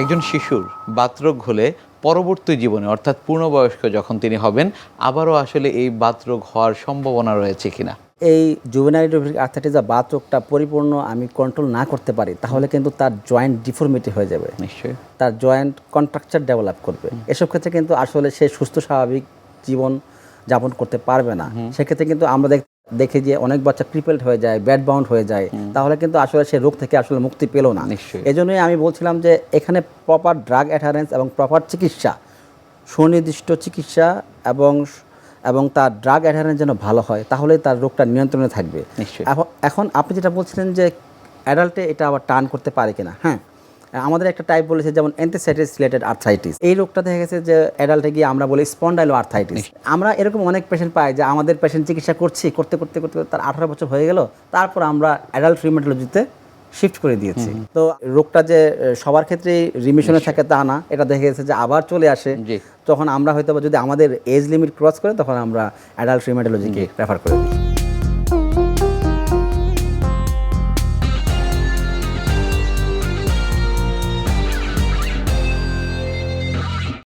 একজন শিশুর বাতরোগ হলে পরবর্তী জীবনে অর্থাৎ পূর্ণবয়স্ক যখন তিনি হবেন আবারও আসলে এই বাতরোগ হওয়ার সম্ভাবনা রয়েছে কিনা? এই জুভেনাইল আর্থাইটিস বা বাতরোগটা পরিপূর্ণ আমি কন্ট্রোল না করতে পারি তাহলে কিন্তু তার জয়েন্ট ডিফর্মিটি হয়ে যাবে। নিশ্চয়ই। তার জয়েন্ট কন্ট্রাকচার ডেভেলপ করবে। এসব ক্ষেত্রে কিন্তু আসলে সে সুস্থ স্বাভাবিক জীবন যাপন করতে পারবে না। সেক্ষেত্রে কিন্তু আমরা দেখ- যে অনেক বাচ্চা ক্রিপেলড হয়ে যায় ব্যাড বাউন্ড হয়ে যায় তাহলে কিন্তু আসলে সে রোগ থেকে আসলে মুক্তি পেল না নিশ্চয়ই। এজন্যই আমি বলছিলাম যে এখানে প্রপার ড্রাগ অ্যাডারেন্স এবং প্রপার চিকিৎসা সুনির্দিষ্ট চিকিৎসা এবং এবং তার ড্রাগ অ্যাডারেন্স যেন ভালো হয় তাহলে তার রোগটা নিয়ন্ত্রণে থাকবে নিশ্চয়ই। এখন- এখন আপনি যেটা বলছিলেন যে অ্যাডাল্টে এটা আবার টার্ন করতে পারে কিনা হ্যাঁ আমাদের একটা টাইপ বলেছে যেমন অ্যান্টিসাইটিস রিলেটেড আর্থাইটিস এই রোগটা দেখা গেছে যে অ্যাডাল্টে গিয়ে আমরা বলি স্পন্ডাইলো আর্থাইটিস আমরা এরকম অনেক পেশেন্ট পাই যে আমাদের পেশেন্ট চিকিৎসা করছি করতে করতে করতে তার আঠারো বছর হয়ে গেল তারপর আমরা অ্যাডাল্ট রিমেটোলজিতে শিফট করে দিয়েছি। তো রোগটা যে সবার ক্ষেত্রেই রিমিশনে থাকে তা না এটা দেখা গেছে যে আবার চলে আসে। তখন আমরা হয়তো যদি আমাদের এজ লিমিট ক্রস করে তখন আমরা অ্যাডাল্ট রিমেটোলজিকে রেফার করে দিই।